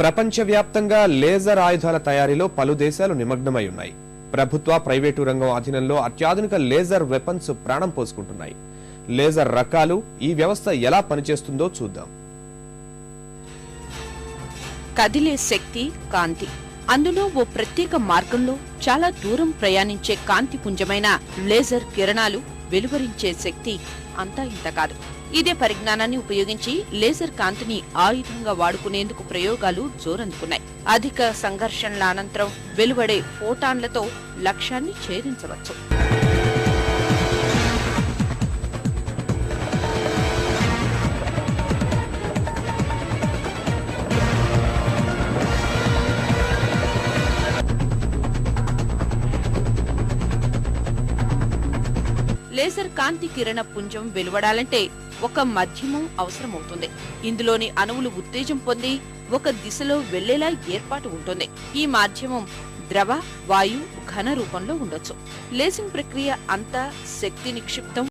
ప్రపంచవ్యాప్తంగా లేజర్ ఆయుధాల తయారీలో పలు దేశాలు నిమగ్నమై ఉన్నాయి. ప్రభుత్వ ప్రైవేటు రంగం అధీనంలో అత్యాధునిక లేజర్ వెపన్స్ ప్రాణం పోసుకుంటున్నాయి. లేజర్ రకాలు ఈ వ్యవస్థ ఎలా పనిచేస్తుందో చూద్దాం. కదిలే శక్తి కాంతి. అందులో ఓ ప్రత్యేక మార్గంలో చాలా దూరం ప్రయాణించే కాంతి పుంజమైన లేజర్ కిరణాలు వెలువరించే శక్తి అంతా ఇంత కాదు. ఇదే పరిజ్ఞానాన్ని ఉపయోగించి లేజర్ కాంతిని ఆయుధంగా వాడుకునేందుకు ప్రయోగాలు జోరందుకున్నాయి. అధిక సంఘర్షణల అనంతరం వెలువడే ఫోటాన్లతో లక్ష్యాన్ని ఛేదించవచ్చు. లేజర్ కాంతి కిరణ పుంజం వెలువడాలంటే ఒక మధ్యమం అవసరమవుతుంది. ఇందులోని అణువులు ఉత్తేజం పొంది ఒక దిశలో వెళ్ళేలా ఏర్పాటు ఉంటుంది. ఈ మాధ్యమం ద్రవ వాయు ఘన రూపంలో ఉండొచ్చు. లేసింగ్ ప్రక్రియ అంతా శక్తి నిక్షిప్తం